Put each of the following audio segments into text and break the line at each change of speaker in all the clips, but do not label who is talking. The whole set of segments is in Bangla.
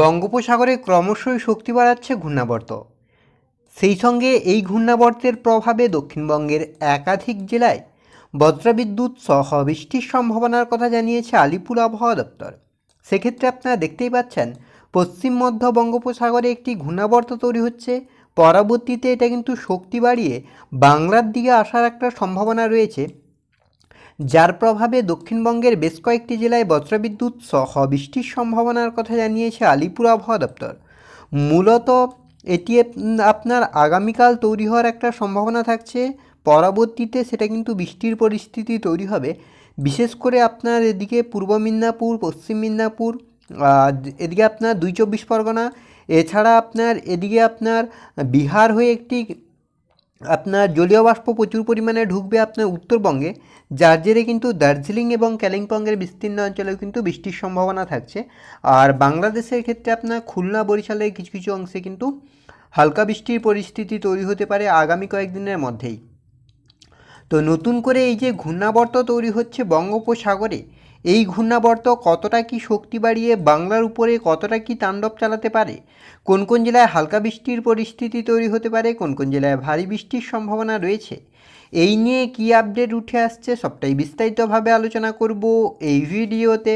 বঙ্গোপসাগরে ক্রমশই শক্তি বাড়াচ্ছে ঘূর্ণাবর্ত। সেই সঙ্গে এই ঘূর্ণাবর্তের প্রভাবে দক্ষিণবঙ্গের একাধিক জেলায় বজ্রবিদ্যুৎ সহ বৃষ্টির সম্ভাবনার কথা জানিয়েছে আলিপুর আবহাওয়া দপ্তর। সেক্ষেত্রে আপনারা দেখতেই পাচ্ছেন, পশ্চিম মধ্য বঙ্গোপসাগরে একটি ঘূর্ণাবর্ত তৈরি হচ্ছে। পরবর্তীতে এটা কিন্তু শক্তি বাড়িয়ে বাংলার দিকে আসার একটা সম্ভাবনা রয়েছে। যার প্রভাবে দক্ষিণবঙ্গের বেশ কয়েকটি জেলায় বজ্রবিদ্যুৎ সহ বৃষ্টির সম্ভাবনার কথা জানিয়েছে আলিপুর আবহাওয়া দপ্তর। মূলত এটি আপনার আগামীকাল তৈরি হওয়ার একটা সম্ভাবনা থাকছে। পরবর্তীতে সেটা কিন্তু বৃষ্টির পরিস্থিতি তৈরি হবে। বিশেষ করে আপনার এদিকে পূর্ব মিদনাপুর, পশ্চিম মিদনাপুর এদিকে আপনার দুই চব্বিশ পরগনা। এছাড়া আপনার এদিকে আপনার বিহার হয়ে একটি আপনার জলীয় বাষ্প প্রচুর পরিমাণে ঢুকবে আপনার উত্তরবঙ্গে, যার জেরে কিন্তু দার্জিলিং এবং কালিম্পংয়ের বিস্তীর্ণ অঞ্চলেও কিন্তু বৃষ্টির সম্ভাবনা থাকছে। আর বাংলাদেশের ক্ষেত্রে আপনার খুলনা, বরিশালের কিছু কিছু অংশে কিন্তু হালকা বৃষ্টির পরিস্থিতি তৈরি হতে পারে আগামী কয়েকদিনের মধ্যেই। তো নতুন করে এই যে ঘূর্ণাবর্ত তৈরি হচ্ছে বঙ্গোপসাগরে এই ঘূর্ণাবর্ত কতটা কি শক্তি বাড়িয়ে বাংলার উপরে কতটা কি তাণ্ডব চালাতে পারে? কোন কোন জেলায় হালকা বৃষ্টির পরিস্থিতি তৈরি হতে পারে? কোন কোন জেলায় ভারী বৃষ্টির সম্ভাবনা রয়েছে? এই নিয়ে কি আপডেট উঠে আসছে সবটাই বিস্তারিতভাবে আলোচনা করব এই ভিডিওতে।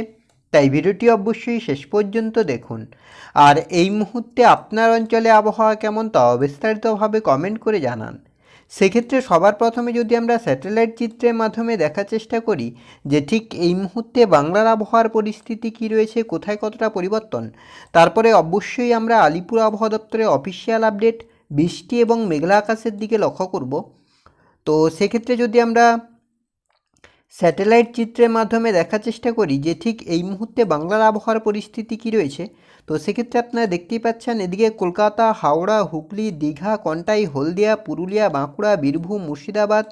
তাই ভিডিওটি অবশ্যই শেষ পর্যন্ত দেখুন। আর এই মুহূর্তে আপনার অঞ্চলে আবহাওয়া কেমন তাও বিস্তারিতভাবে কমেন্ট করে জানান। সেক্ষেত্রে সবার প্রথমে যদি আমরা স্যাটেলাইট চিত্রের মাধ্যমে দেখার চেষ্টা করি যে ঠিক এই মুহূর্তে বাংলার আবহাওয়ার পরিস্থিতি কি রয়েছে, কোথায় কতটা পরিবর্তন, তারপরে অবশ্যই আমরা আলিপুর আবহাওয়া দপ্তরের অফিসিয়াল আপডেট বৃষ্টি এবং মেঘলা আকাশের দিকে লক্ষ্য করব। তো সেক্ষেত্রে যদি আমরা স্যাটেলাইট চিত্রের মাধ্যমে দেখার চেষ্টা করি যে ঠিক এই মুহূর্তে বাংলার আবহাওয়ার পরিস্থিতি কী রয়েছে। তো সেক্ষেত্রে আপনারা দেখতেই পাচ্ছেন এদিকে কলকাতা, হাওড়া, হুগলি, দীঘা, কন্টাই, হলদিয়া, পুরুলিয়া, বাঁকুড়া, বীরভূম, মুর্শিদাবাদ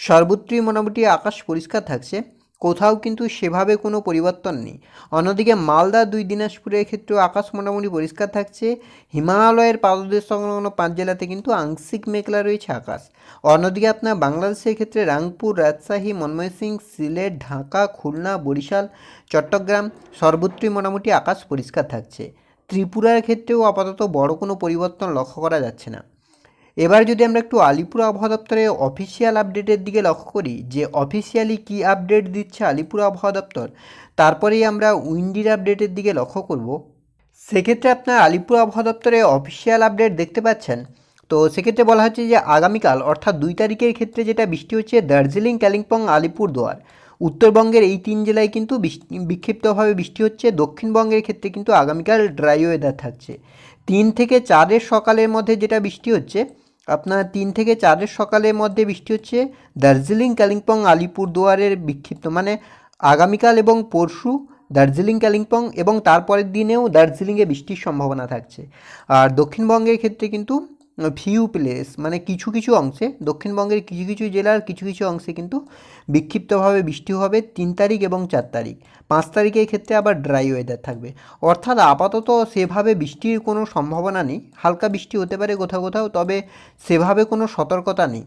সর্বত্রই মোটামুটি আকাশ পরিষ্কার থাকছে। কোথাও কিন্তু সেভাবে কোনো পরিবর্তন নেই। অন্যদিকে মালদা, দুই দিনাজপুরের ক্ষেত্রেও আকাশ মোটামুটি পরিষ্কার থাকছে। হিমালয়ের পাদদেশ সংলগ্ন পাঁচ জেলাতে কিন্তু আংশিক মেঘলা রয়েছে আকাশ। অন্যদিকে আপনার বাংলাদেশের ক্ষেত্রে রাংপুর, রাজশাহী ময়মনসিংহ সিলেট, ঢাকা, খুলনা, বরিশাল, চট্টগ্রাম সর্বত্রই মোটামুটি আকাশ পরিষ্কার থাকছে। ত্রিপুরার ক্ষেত্রেও আপাতত বড় কোনো পরিবর্তন লক্ষ্য করা যাচ্ছে না। এবার যদি আমরা একটু আলিপুর আবহাওয়া দপ্তরের অফিসিয়াল আপডেটের দিকে লক্ষ্য করি, যে অফিসিয়ালি কী আপডেট দিচ্ছে আলিপুর আবহাওয়া দপ্তর, তারপরেই আমরা উইন্ডির আপডেটের দিকে লক্ষ্য করব। সেক্ষেত্রে আপনার আলিপুর আবহাওয়া দপ্তরের অফিসিয়াল আপডেট দেখতে পাচ্ছেন। তো সেক্ষেত্রে বলা হচ্ছে যে আগামীকাল, অর্থাৎ দুই তারিখের ক্ষেত্রে যেটা বৃষ্টি হচ্ছে, দার্জিলিং, কালিম্পং, আলিপুরদুয়ার। উত্তরবঙ্গের এই তিন জেলায় কিন্তু বিক্ষিপ্তভাবে বৃষ্টি হচ্ছে। দক্ষিণবঙ্গের ক্ষেত্রে কিন্তু আগামীকাল ড্রাই ওয়েদার থাকছে। তিন থেকে চারের সকালের মধ্যে যেটা বৃষ্টি হচ্ছে আপনার তিন থেকে চারের সকালের মধ্যে বৃষ্টি হচ্ছে। দার্জিলিং, কালিম্পং আলিপুরদুয়ারের বিক্ষিপ্ত মানে আগামীকাল এবং পরশু দার্জিলিং, কালিম্পং এবং তারপরের দিনেও দার্জিলিংয়ে বৃষ্টির সম্ভাবনা থাকছে। আর দক্ষিণবঙ্গের ক্ষেত্রে কিন্তু ফিউ প্লেস মানে কিছু কিছু অংশে, দক্ষিণবঙ্গের কিছু কিছু জেলার কিছু কিছু অংশে কিন্তু বিক্ষিপ্তভাবে বৃষ্টি হবে তিন তারিখ এবং চার তারিখ। পাঁচ তারিখের ক্ষেত্রে আবার ড্রাই ওয়েদার থাকবে। অর্থাৎ আপাতত সেভাবে বৃষ্টির কোনো সম্ভাবনা নেই। হালকা বৃষ্টি হতে পারে কোথাও কোথাও, তবে সেভাবে কোনো সতর্কতা নেই।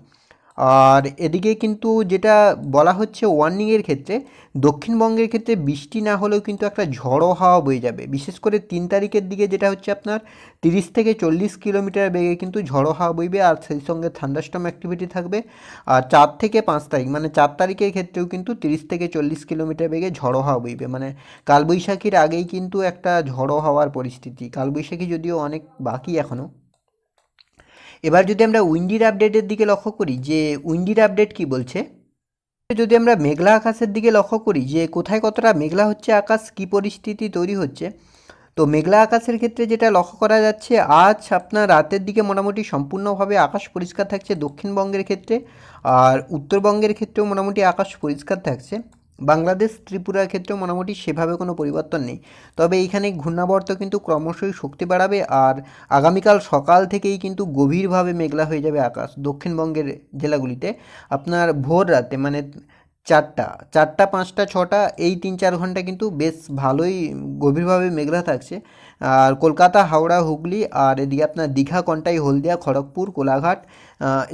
আর এদিকে কিন্তু যেটা বলা হচ্ছে ওয়ার্নিংয়ের ক্ষেত্রে, দক্ষিণবঙ্গের ক্ষেত্রে বৃষ্টি না হলেও কিন্তু একটা ঝড়ো হাওয়া বয়ে যাবে। বিশেষ করে তিন তারিখের দিকে যেটা হচ্ছে আপনার, তিরিশ থেকে চল্লিশ কিলোমিটার বেগে কিন্তু ঝড়ো হাওয়া বইবে আর সেই সঙ্গে থান্ডাস্টম অ্যাক্টিভিটি থাকবে। আর চার থেকে পাঁচ তারিখ মানে চার তারিখের ক্ষেত্রেও কিন্তু তিরিশ থেকে চল্লিশ কিলোমিটার বেগে ঝড়ো হাওয়া বইবে। মানে কালবৈশাখীর আগেই কিন্তু একটা ঝড়ো হওয়ার পরিস্থিতি। কালবৈশাখী যদিও অনেক বাকি এখনও এবার যদি আমরা উইন্ডির আপডেটের দিকে লক্ষ্য করি, যে উইন্ডির আপডেট কি বলছে? যদি আমরা মেঘলা আকাশের দিকে লক্ষ্য করি, যে কোথায় কতটা মেঘলা হচ্ছে, আকাশ কী পরিস্থিতি তৈরি হচ্ছে, তো মেঘলা আকাশের ক্ষেত্রে যেটা লক্ষ্য করা যাচ্ছে, আজ আপনার রাতের দিকে মোটামুটি সম্পূর্ণভাবে আকাশ পরিষ্কার থাকছে দক্ষিণবঙ্গের ক্ষেত্রে, আর উত্তরবঙ্গের ক্ষেত্রেও মোটামুটি আকাশ পরিষ্কার থাকছে। বাংলাদেশ, ত্রিপুরার ক্ষেত্রে মোটামুটি সেভাবে কোনো পরিবর্তন নেই। তবে এইখানে ঘূর্ণাবর্ত কিন্তু ক্রমশই শক্তি বাড়াবে আর আগামীকাল সকাল থেকেই কিন্তু গভীরভাবে মেঘলা হয়ে যাবে আকাশ দক্ষিণবঙ্গের জেলাগুলিতে। আপনার ভোর রাতে মানে চারটা চারটা, পাঁচটা, ছটা, এই তিন চার ঘণ্টা কিন্তু বেশ ভালোই গভীরভাবে মেঘলা থাকছে। আর কলকাতা, হাওড়া, হুগলি আর এদিকে আপনার দীঘা, কন্টাই, হলদিয়া, খড়গপুর, কোলাঘাট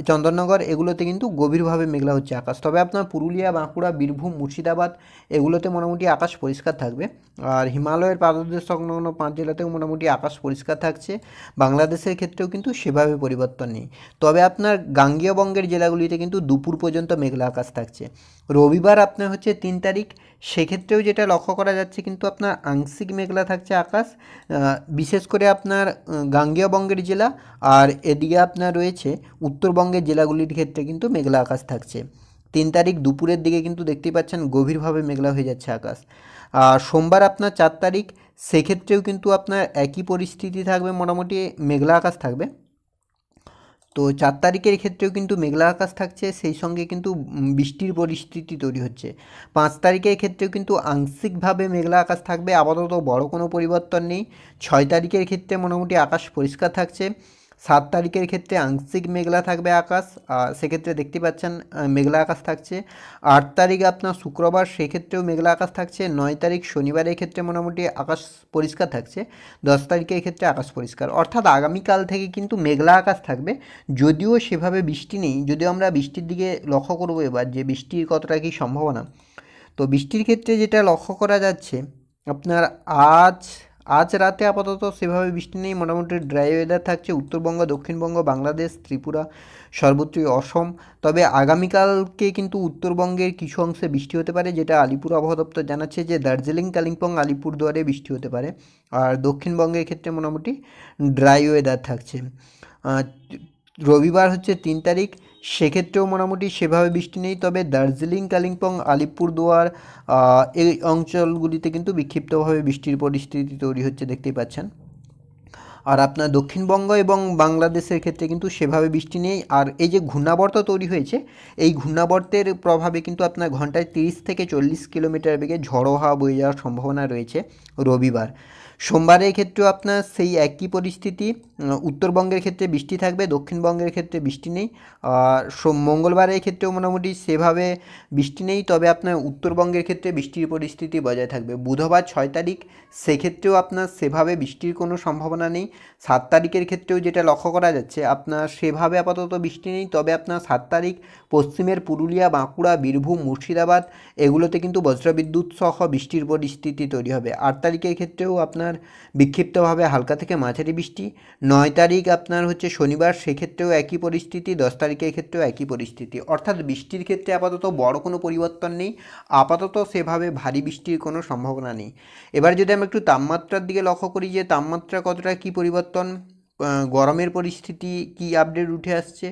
চন্দননগর এগুলোতে কিন্তু গভীরভাবে মেঘলা হচ্ছে আকাশ। তবে আপনার পুরুলিয়া, বাঁকুড়া, বীরভূম, মুর্শিদাবাদ এগুলোতে মোটামুটি আকাশ পরিষ্কার থাকবে। আর হিমালয়ের পাদদেশ সংলগ্ন পাঁচ জেলাতেও মোটামুটি আকাশ পরিষ্কার থাকছে। বাংলাদেশের ক্ষেত্রেও কিন্তু সেভাবে পরিবর্তন নেই। তবে আপনার গাঙ্গীয় বঙ্গের জেলাগুলিতে কিন্তু দুপুর পর্যন্ত মেঘলা আকাশ থাকছে। রবিবার আপনার হচ্ছে তিন তারিখ সেক্ষেত্রেও যেটা লক্ষ্য করা যাচ্ছে কিন্তু আপনার আংশিক মেঘলা থাকছে আকাশ বিশেষ করে আপনার আহ, গাঙ্গেয় বঙ্গের জেলা আর এদিকে আপনার রয়েছে উত্তরবঙ্গের জেলাগুলির ক্ষেত্রে কিন্তু মেঘলা আকাশ থাকছে। তিন তারিখ দুপুরের দিকে কিন্তু দেখতেই পাচ্ছেন গভীরভাবে মেঘলা হয়ে যাচ্ছে আকাশ। আর সোমবার আপনার চার তারিখ সেক্ষেত্রেও কিন্তু আপনার একই পরিস্থিতি থাকবে মোটামুটি মেঘলা আকাশ থাকবে। তো চার তারিখের ক্ষেত্রেও কিন্তু মেঘলা আকাশ থাকছে, সেই সঙ্গে কিন্তু বৃষ্টির পরিস্থিতি তৈরি হচ্ছে। পাঁচ তারিখের ক্ষেত্রেও কিন্তু আংশিকভাবে মেঘলা আকাশ থাকবে, আপাতত বড় কোনো পরিবর্তন নেই। ছয় তারিখের ক্ষেত্রে মোটামুটি আকাশ পরিষ্কার থাকছে। সাত তারিখের ক্ষেত্রে আংশিক মেঘলা থাকবে আকাশ সেক্ষেত্রে দেখতে পাচ্ছেন মেঘলা আকাশ থাকছে। আট তারিখ আপনার শুক্রবার, সেক্ষেত্রেও মেঘলা আকাশ থাকছে। নয় তারিখ শনিবারের ক্ষেত্রে মোটামুটি আকাশ পরিষ্কার থাকছে। দশ তারিখের ক্ষেত্রে আকাশ পরিষ্কার। অর্থাৎ আগামীকাল থেকে কিন্তু মেঘলা আকাশ থাকবে। যদিও সেভাবে বৃষ্টি নেই, যদিও আমরা বৃষ্টির দিকে লক্ষ্য করব এবার যে বৃষ্টির কতটা কী সম্ভাবনা। তো বৃষ্টির ক্ষেত্রে যেটা লক্ষ্য করা যাচ্ছে, আপনার আজ আজ রাতে আপাতত সেভাবে বৃষ্টি নেই, মোটামুটি ড্রাই ওয়েদার থাকছে। উত্তরবঙ্গ, দক্ষিণবঙ্গ, বাংলাদেশ, ত্রিপুরা, সর্বত্রই অসম। তবে আগামীকালকে কিন্তু উত্তরবঙ্গের কিছু অংশে বৃষ্টি হতে পারে, যেটা আলিপুর আবহাওয়া দপ্তর জানাচ্ছে যে দার্জিলিং, কালিম্পং, আলিপুরদুয়ারে বৃষ্টি হতে পারে। আর দক্ষিণবঙ্গের ক্ষেত্রে মোটামুটি ড্রাই ওয়েদার থাকছে। রবিবার হচ্ছে তিন তারিখ। সেক্ষেত্রেও মোটামুটি সেভাবে বৃষ্টি নেই, তবে দার্জিলিং, কালিম্পং, আলিপুরদুয়ার এই অঞ্চলগুলিতে কিন্তু বিক্ষিপ্তভাবে বৃষ্টির পরিস্থিতি তৈরি হচ্ছে দেখতেই পাচ্ছেন। আর আপনার দক্ষিণবঙ্গ এবং বাংলাদেশের ক্ষেত্রে কিন্তু সেভাবে বৃষ্টি নেই। আর এই যে ঘূর্ণাবর্ত তৈরি হয়েছে, এই ঘূর্ণাবর্তের প্রভাবে কিন্তু আপনার ঘন্টায় তিরিশ থেকে চল্লিশ কিলোমিটার বেগে ঝড়ো হাওয়া বয়ে যাওয়ার সম্ভাবনা রয়েছে রবিবার। সোমবারের ক্ষেত্রেও আপনার সেই একই পরিস্থিতি উত্তরবঙ্গের ক্ষেত্রে বৃষ্টি থাকবে, দক্ষিণবঙ্গের ক্ষেত্রে বৃষ্টি নেই। আর সোম- মঙ্গলবারের ক্ষেত্রেও মোটামুটি সেভাবে বৃষ্টি নেই, তবে আপনার উত্তরবঙ্গের ক্ষেত্রে বৃষ্টির পরিস্থিতি বজায় থাকবে। বুধবার ছয় তারিখ, সেক্ষেত্রেও আপনার সেভাবে বৃষ্টির কোনো সম্ভাবনা নেই। সাত তারিখের ক্ষেত্রেও যেটা লক্ষ্য করা যাচ্ছে, আপনার সেভাবে আপাতত বৃষ্টি নেই, তবে আপনার সাত তারিখ পশ্চিমের পুরুলিয়া, বাঁকুড়া, বীরভূম, মুর্শিদাবাদ, এগুলোতে কিন্তু বজ্রবিদ্যুৎ সহ বৃষ্টির পরিস্থিতি তৈরি হবে। আট তারিখের ক্ষেত্রেও আপনার বিক্ষিপ্তভাবে হালকা থেকে মাঝারি বৃষ্টি। নয় তারিখ আপনার হচ্ছে শনিবার, সেক্ষেত্রেও একই পরিস্থিতি, দশ তারিখের ক্ষেত্রেও একই পরিস্থিতি। অর্থাৎ বৃষ্টির ক্ষেত্রে আপাতত বড় কোনো পরিবর্তন নেই, আপাতত সেভাবে ভারী বৃষ্টির কোনো সম্ভাবনা নেই। এবার যদি আমরা একটু তাপমাত্রার দিকে লক্ষ্য করি যে তাপমাত্রা কতটা কী পরিবর্তন গরমের পরিস্থিতি কি আপডেট উঠে আসছে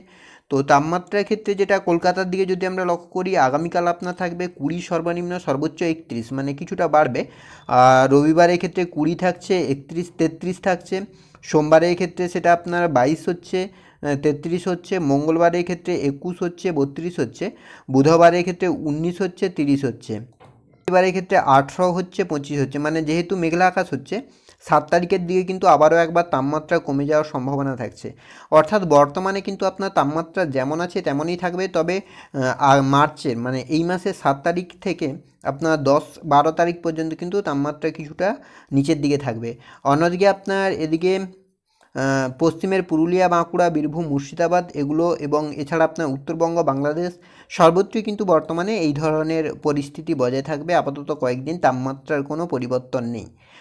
তো তাপমাত্রার ক্ষেত্রে যেটা কলকাতার দিকে যদি আমরা লক্ষ্য করি, আগামীকাল আপনার থাকবে কুড়ি সর্বনিম্ন সর্বোচ্চ একত্রিশ মানে কিছুটা বাড়বে। আর রবিবারের ক্ষেত্রে কুড়ি থাকছে, একত্রিশ, তেত্রিশ থাকছে। সোমবারের ক্ষেত্রে সেটা আপনার বাইশ হচ্ছে তেত্রিশ হচ্ছে। মঙ্গলবারের ক্ষেত্রে একুশ হচ্ছে, বত্রিশ হচ্ছে। বুধবারের ক্ষেত্রে উনিশ হচ্ছে, তিরিশ হচ্ছে। এবারের ক্ষেত্রে আঠেরো হচ্ছে, পঁচিশ হচ্ছে। মানে যেহেতু মেঘলা আকাশ হচ্ছে সাত তারিখের দিকে কিন্তু আবারও একবার তাপমাত্রা কমে যাওয়ার সম্ভাবনা থাকছে। অর্থাৎ বর্তমানে কিন্তু আপনার তাপমাত্রা যেমন আছে তেমনই থাকবে। তবে মার্চের মানে এই মাসের সাত তারিখ থেকে আপনার দশ বারো তারিখ পর্যন্ত কিন্তু তাপমাত্রা কিছুটা নিচের দিকে থাকবে। অন্যদিকে আপনার এদিকে পশ্চিমের পুরুলিয়া, বাঁকুড়া, বীরভূম, মুর্শিদাবাদ এগুলো এবং এছাড়া আপনার উত্তরবঙ্গ, বাংলাদেশ সর্বত্রই কিন্তু বর্তমানে এই ধরনের পরিস্থিতি বজায় থাকবে। আপাতত কয়েকদিন তাপমাত্রার কোনো পরিবর্তন নেই।